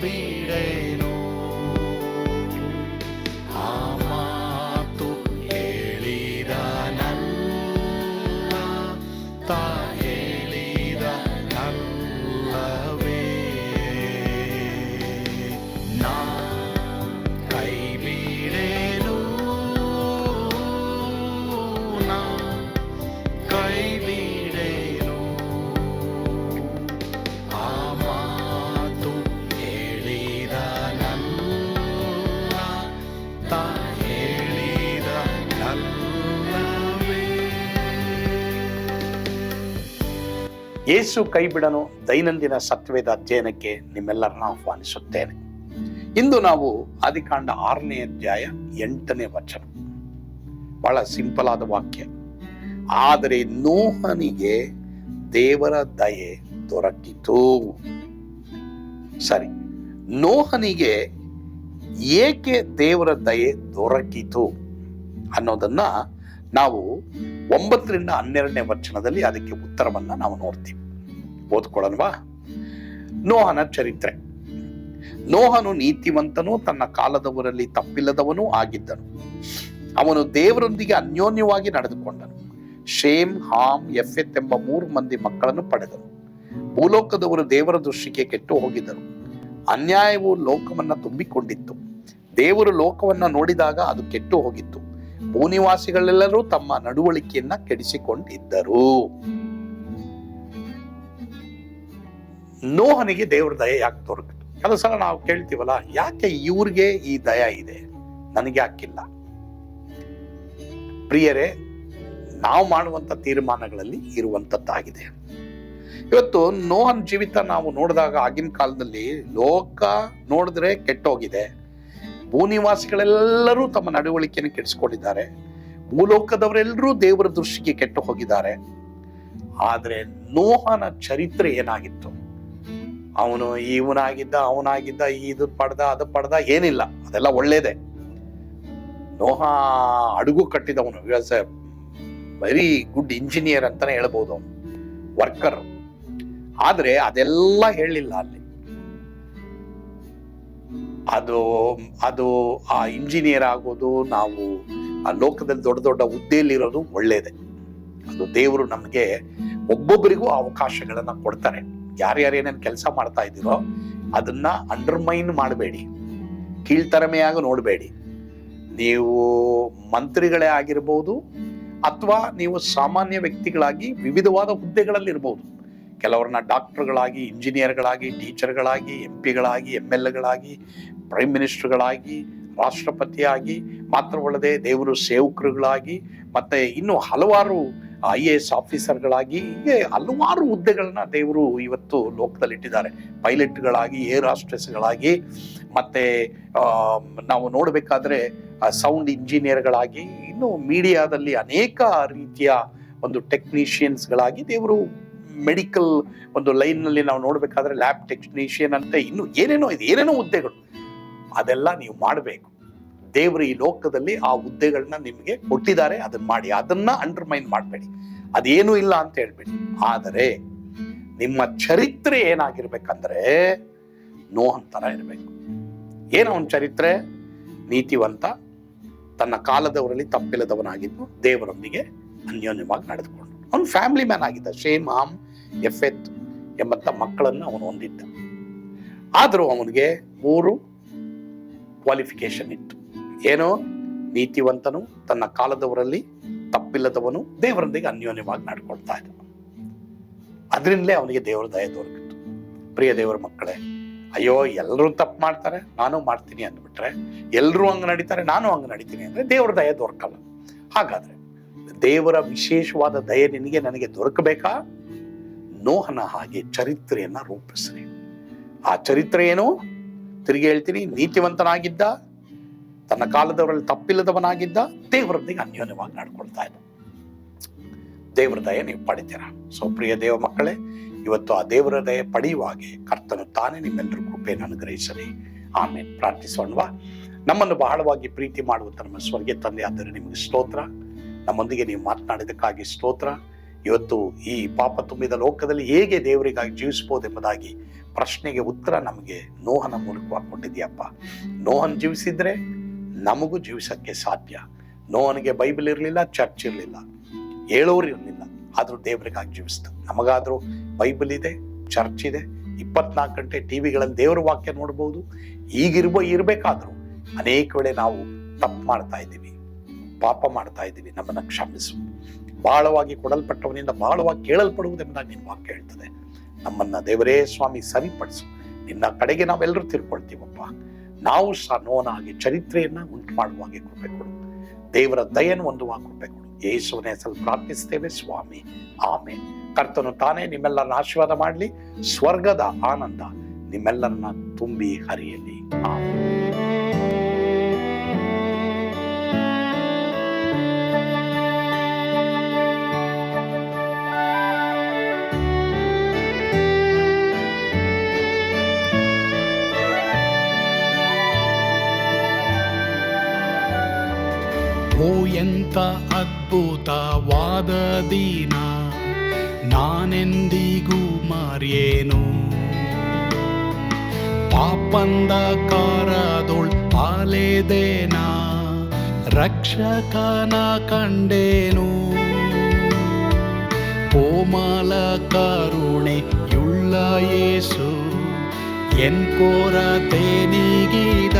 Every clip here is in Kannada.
be. ಯೇಸು ಕೈ ಬಿಡನು ದೈನಂದಿನ ಸತ್ವೇದ ಅಧ್ಯಯನಕ್ಕೆ ನಿಮ್ಮೆಲ್ಲರನ್ನ ಆಹ್ವಾನಿಸುತ್ತೇನೆ. ಇಂದು ನಾವು ಆದಿಕಾಂಡ ಆರನೇ ಅಧ್ಯಾಯ ಎಂಟನೇ ವಚನ. ಬಹಳ ಸಿಂಪಲ್ ಆದ ವಾಕ್ಯ. ಆದರೆ ನೋಹನಿಗೆ ದೇವರ ದಯೆ ದೊರಕಿತು. ಸರಿ, ನೋಹನಿಗೆ ಏಕೆ ದೇವರ ದಯೆ ದೊರಕಿತು ಅನ್ನೋದನ್ನ ನಾವು ಒಂಬತ್ತರಿಂದ ಹನ್ನೆರಡನೇ ವಚನದಲ್ಲಿ ಅದಕ್ಕೆ ಉತ್ತರವನ್ನ ನಾವು ನೋಡ್ತೀವಿ. ಓದ್ಕೊಳ್ಳಲ್ವಾ ನೋಹನ ಚರಿತ್ರೆ. ನೋಹನು ನೀತಿವಂತನು ತನ್ನ ಕಾಲದವರಲ್ಲಿ ತಪ್ಪಿಲ್ಲದವನೂ ಆಗಿದ್ದನು. ಅವನು ದೇವರೊಂದಿಗೆ ಅನ್ಯೋನ್ಯವಾಗಿ ನಡೆದುಕೊಂಡನು. ಶೇಮ್, ಹಾಮ್, ಎಫೆತ್ ಎಂಬ ಮೂರು ಮಂದಿ ಮಕ್ಕಳನ್ನು ಪಡೆದನು. ಭೂಲೋಕದವರು ದೇವರ ದೃಷ್ಟಿಗೆ ಕೆಟ್ಟು ಹೋಗಿದ್ದರು. ಅನ್ಯಾಯವು ಲೋಕವನ್ನ ತುಂಬಿಕೊಂಡಿತ್ತು. ದೇವರು ಲೋಕವನ್ನ ನೋಡಿದಾಗ ಅದು ಕೆಟ್ಟು ಹೋಗಿತ್ತು. ಭೂನಿವಾಸಿಗಳೆಲ್ಲರೂ ತಮ್ಮ ನಡವಳಿಕೆಯನ್ನ ಕೆಡಿಸಿಕೊಂಡಿದ್ದರು. ನೋಹನಿಗೆ ದೇವ್ರ ದಯ ಯಾಕೆ ದೊರಕಿತು ಅದು ಸಲ ನಾವು ಕೇಳ್ತೀವಲ್ಲ, ಯಾಕೆ ಇವ್ರಿಗೆ ಈ ದಯ ಇದೆ? ನನಗೆ ಹಾಕಿಲ್ಲ ಪ್ರಿಯರೇ, ನಾವು ಮಾಡುವಂತ ತೀರ್ಮಾನಗಳಲ್ಲಿ ಇರುವಂತದ್ದಾಗಿದೆ. ಇವತ್ತು ನೋಹನ್ ಜೀವಿತ ನಾವು ನೋಡಿದಾಗ ಆಗಿನ ಕಾಲದಲ್ಲಿ ಲೋಕ ನೋಡಿದ್ರೆ ಕೆಟ್ಟೋಗಿದೆ. ಭೂನಿವಾಸಿಗಳೆಲ್ಲರೂ ತಮ್ಮ ನಡವಳಿಕೆಯನ್ನು ಕೆಡಿಸ್ಕೊಂಡಿದ್ದಾರೆ. ಭೂಲೋಕದವರೆಲ್ಲರೂ ದೇವರ ದೃಷ್ಟಿಗೆ ಕೆಟ್ಟು ಹೋಗಿದ್ದಾರೆ. ಆದರೆ ನೋಹನ ಚರಿತ್ರೆ ಏನಾಗಿತ್ತು? ಅವನು ಇವನಾಗಿದ್ದ, ಅವನಾಗಿದ್ದ, ಇದು ಪಡೆದ, ಅದು ಪಡೆದ, ಏನಿಲ್ಲ. ಅದೆಲ್ಲ ಒಳ್ಳೇದೆ. ನೋಹ ಅಡುಗು ಕಟ್ಟಿದವನು. ವೆರಿ ಗುಡ್ ಇಂಜಿನಿಯರ್ ಅಂತಾನೆ ಹೇಳ್ಬೋದು ಅವನು. ವರ್ಕರ್ ಆದರೆ ಅದೆಲ್ಲ ಹೇಳಿಲ್ಲ ಅಲ್ಲಿ. ಅದು ಅದು ಆ ಇಂಜಿನಿಯರ್ ಆಗೋದು, ನಾವು ಆ ಲೋಕದಲ್ಲಿ ದೊಡ್ಡ ದೊಡ್ಡ ಹುದ್ದೆಯಲ್ಲಿರೋದು ಒಳ್ಳೇದೆ. ಅದು ದೇವರು ನಮಗೆ ಒಬ್ಬೊಬ್ಬರಿಗೂ ಅವಕಾಶಗಳನ್ನು ಕೊಡ್ತಾರೆ. ಯಾರ್ಯಾರು ಏನೇನು ಕೆಲಸ ಮಾಡ್ತಾ ಇದ್ದೀರೋ ಅದನ್ನ ಅಂಡರ್ಮೈನ್ ಮಾಡಬೇಡಿ. ಕೀಳ್ತರಮೆಯಾಗಿ ನೋಡಬೇಡಿ. ನೀವು ಮಂತ್ರಿಗಳೇ ಆಗಿರ್ಬೋದು ಅಥವಾ ನೀವು ಸಾಮಾನ್ಯ ವ್ಯಕ್ತಿಗಳಾಗಿ ವಿವಿಧವಾದ ಹುದ್ದೆಗಳಲ್ಲಿ ಇರ್ಬೋದು. ಕೆಲವ್ರನ್ನ ಡಾಕ್ಟರ್ಗಳಾಗಿ ಇಂಜಿನಿಯರ್ಗಳಾಗಿ ಟೀಚರ್ಗಳಾಗಿ ಎಂ ಪಿಗಳಾಗಿ ಎಂ ಎಲ್ ಎಗಳಾಗಿ ಪ್ರೈಮ್ ಮಿನಿಸ್ಟರ್ಗಳಾಗಿ ರಾಷ್ಟ್ರಪತಿಯಾಗಿ, ಮಾತ್ರವಲ್ಲದೆ ದೇವರು ಸೇವಕರುಗಳಾಗಿ, ಮತ್ತೆ ಇನ್ನು ಹಲವಾರು ಐ ಎ ಎಸ್ ಆಫೀಸರ್ಗಳಾಗಿ ಹೀಗೆ ಹಲವಾರು ಹುದ್ದೆಗಳನ್ನ ದೇವರು ಇವತ್ತು ಲೋಕದಲ್ಲಿ ಇಟ್ಟಿದ್ದಾರೆ ಪೈಲಟ್ಗಳಾಗಿ ಏರ್ ಹಾಸ್ಟೆಸ್ಗಳಾಗಿ ಮತ್ತೆ ನಾವು ನೋಡಬೇಕಾದ್ರೆ ಸೌಂಡ್ ಇಂಜಿನಿಯರ್ಗಳಾಗಿ ಇನ್ನು ಮೀಡಿಯಾದಲ್ಲಿ ಅನೇಕ ರೀತಿಯ ಒಂದು ಟೆಕ್ನಿಷಿಯನ್ಸ್ಗಳಾಗಿ ದೇವರು ಮೆಡಿಕಲ್ ಒಂದು ಲೈನ್ನಲ್ಲಿ ನಾವು ನೋಡಬೇಕಾದ್ರೆ ಲ್ಯಾಬ್ ಟೆಕ್ನಿಷಿಯನ್ ಅಂತ ಇನ್ನು ಏನೇನೋ ಇದೆ, ಏನೇನೋ ಹುದ್ದೆಗಳು. ಅದೆಲ್ಲ ನೀವು ಮಾಡಬೇಕು. ದೇವರು ಈ ಲೋಕದಲ್ಲಿ ಆ ಹುದ್ದೆಗಳನ್ನ ನಿಮಗೆ ಕೊಟ್ಟಿದ್ದಾರೆ ಅದನ್ನ ಮಾಡಿ. ಅದನ್ನ ಅಂಡರ್ಮೈನ್ ಮಾಡಬೇಡಿ. ಅದೇನು ಇಲ್ಲ ಅಂತ ಹೇಳ್ಬೇಡಿ. ಆದರೆ ನಿಮ್ಮ ಚರಿತ್ರೆ ಏನಾಗಿರ್ಬೇಕಂದ್ರೆ ನೋಹನ್ ತರ ಇರಬೇಕು. ಏನು ಅವನ ಚರಿತ್ರೆ, ನೀತಿವಂತ ತನ್ನ ಕಾಲದವರಲ್ಲಿ ತಪ್ಪಿಲ್ಲದವನಾಗಿದ್ದು ದೇವರೊಂದಿಗೆ ಅನ್ಯೋನ್ಯವಾಗಿ ನಡೆದುಕೊಂಡು ಅವನು ಫ್ಯಾಮಿಲಿ ಮ್ಯಾನ್ ಆಗಿದ್ದ. ಶೇಮ್ ಆಮ್ ಎಫೆತ್ ಎಂಬಂತ ಮಕ್ಕಳನ್ನು ಅವನು ಹೊಂದಿದ್ದ. ಆದರೂ ಅವನಿಗೆ ಮೂರು ಕ್ವಾಲಿಫಿಕೇಶನ್ ಇತ್ತು. ಏನೋ ನೀತಿವಂತನು ತನ್ನ ಕಾಲದವರಲ್ಲಿ ತಪ್ಪಿಲ್ಲದವನು ದೇವರೊಂದಿಗೆ ಅನ್ಯೋನ್ಯವಾಗಿ ನಡ್ಕೊಳ್ತಾ ಇದ್ದ. ಅದರಿಂದಲೇ ಅವನಿಗೆ ದೇವರ ದಯ ದೊರಕಿತ್ತು. ಪ್ರಿಯ ದೇವರ ಮಕ್ಕಳೇ, ಅಯ್ಯೋ, ಎಲ್ಲರೂ ತಪ್ಪು ಮಾಡ್ತಾರೆ, ನಾನು ಮಾಡ್ತೀನಿ ಅಂದ್ಬಿಟ್ರೆ, ಎಲ್ಲರೂ ಹಂಗೆ ನಡೀತಾರೆ, ನಾನು ಹಂಗೆ ನಡೀತೀನಿ ಅಂದ್ರೆ ದೇವರ ದಯ ದೊರಕಲ್ಲ. ಹಾಗಾದ್ರೆ ದೇವರ ವಿಶೇಷವಾದ ದಯೆ ನಿನಗೆ ನನಗೆ ದೊರಕಬೇಕಾ? ನೋಹನ ಹಾಗೆ ಚರಿತ್ರೆಯನ್ನ ರೂಪಿಸ್ರಿ. ಆ ಚರಿತ್ರೆ ಏನು? ತಿರುಗಿ ಹೇಳ್ತೀನಿ, ನೀತಿವಂತನಾಗಿದ್ದ, ತನ್ನ ಕಾಲದವರಲ್ಲಿ ತಪ್ಪಿಲ್ಲದವನಾಗಿದ್ದ, ದೇವರೊಂದಿಗೆ ಅನ್ಯೋನ್ಯವಾಗಿ ನಡ್ಕೊಳ್ತಾ ಇದ್ದ. ದೇವರ ದಯ ನೀವು ಪಡಿತೀರ. ಸೊ ಪ್ರಿಯ ದೇವ ಮಕ್ಕಳೇ, ಇವತ್ತು ಆ ದೇವರ ದಯ ಪಡೆಯುವಾಗೆ ಕರ್ತನು ತಾನೇ ನಿಮ್ಮೆಲ್ಲರೂ ಕೃಪೆಯನ್ನು ಅನುಗ್ರಹಿಸಲಿ. ಆಮೇಲೆ ಪ್ರಾರ್ಥಿಸೋಣವಾ. ನಮ್ಮನ್ನು ಬಹಳವಾಗಿ ಪ್ರೀತಿ ಮಾಡುವಂತ ನಮ್ಮ ಸ್ವರ್ಗೀಯ ತಂದೆ ಆದರೆ ನಿಮಗೆ ಸ್ತೋತ್ರ. ನಮ್ಮೊಂದಿಗೆ ನೀವು ಮಾತನಾಡಿದಕ್ಕಾಗಿ ಸ್ತೋತ್ರ. ಇವತ್ತು ಈ ಪಾಪ ತುಂಬಿದ ಲೋಕದಲ್ಲಿ ಹೇಗೆ ದೇವರಿಗಾಗಿ ಜೀವಿಸಬಹುದೆಂಬುದಾಗಿ ಪ್ರಶ್ನೆಗೆ ಉತ್ತರ ನಮಗೆ ನೋಹನ ಮೂಲಕವಾಗಿ ಕೊಟ್ಟಿದ್ಯಪ್ಪ ನೋಹನ್ ಜೀವಿಸಿದ್ರೆ ನಮಗೂ ಜೀವಿಸಕ್ಕೆ ಸಾಧ್ಯ. ನೋಹನಿಗೆ ಬೈಬಲ್ ಇರಲಿಲ್ಲ, ಚರ್ಚ್ ಇರಲಿಲ್ಲ. ಹೇಳೋರು ಇರಲಿಲ್ಲ, ಆದರೂ ದೇವರಿಗಾಗಿ ಜೀವಿಸ್ತು. ನಮಗಾದರೂ ಬೈಬಲ್ ಇದೆ, ಚರ್ಚ್ ಇದೆ, ಇಪ್ಪತ್ನಾಲ್ಕು ಗಂಟೆ ಟಿವಿಗಳಲ್ಲಿ ದೇವರ ವಾಕ್ಯ ನೋಡ್ಬೋದು. ಈಗಿರ್ಬೋ, ಇರಬೇಕಾದ್ರೂ ಅನೇಕ ವೇಳೆ ನಾವು ತಪ್ಪು ಮಾಡ್ತಾ ಇದ್ದೀವಿ, ಪಾಪ ಮಾಡ್ತಾ ಇದ್ದೀವಿ, ನಮ್ಮನ್ನು ಕ್ಷಮಿಸು. ಬಹಳವಾಗಿ ಕೊಡಲ್ಪಟ್ಟವನಿಂದ ಬಹಳವಾಗಿ ಕೇಳಲ್ಪಡುವುದೆಂಬುದಾಗಿ ನಿನ್ನ ವಾಕ್ಯ ಹೇಳ್ತದೆ. ನಮ್ಮನ್ನ ದೇವರೇ ಸ್ವಾಮಿ ಸರಿಪಡಿಸು. ನಿನ್ನ ಕಡೆಗೆ ನಾವೆಲ್ಲರೂ ತಿಳ್ಕೊಳ್ತೀವಪ್ಪ. ನಾವು ಸಹ ನೋನಾಗಿ ಚರಿತ್ರೆಯನ್ನ ಉಂಟು ಮಾಡುವ ಹಾಗೆ ಕೃಪೆ ಕೊಡು. ದೇವರ ದಯನ್ ಹೊಂದುವ ಕೃಪೆ ಕೊಡು. ಯೇಸುವನೇ ಹೆಸರು ಪ್ರಾರ್ಥಿಸ್ತೇವೆ ಸ್ವಾಮಿ. ಆಮೇಲೆ ಕರ್ತನು ತಾನೇ ನಿಮ್ಮೆಲ್ಲರನ್ನ ಆಶೀರ್ವಾದ ಮಾಡಲಿ. ಸ್ವರ್ಗದ ಆನಂದ ನಿಮ್ಮೆಲ್ಲರನ್ನ ತುಂಬಿ ಹರಿಯಲಿ. ಆಮೇನ್. ಎಂತ ಅದ್ಭುತವಾದ ದಿನ ನಾನೆಂದಿಗೂ ಮರೆಯೇನು ಪಾಪಂದ ಕಾರದೊಳ್ ಆಲೆದೇನ ರಕ್ಷಕನ ಕಂಡೇನು ಕೋಮಲ ಕರುಣೆಯುಳ್ಳ ಯೇಸು ಎನ್ ಕೊರತೆ ನೀಗಿದ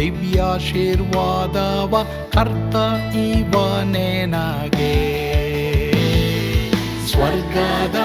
ದಿವ್ಯಾಶೀರ್ವಾದವ ಕರ್ತ ಇವನೇ ನಗೆ. ಸ್ವರ್ಗದ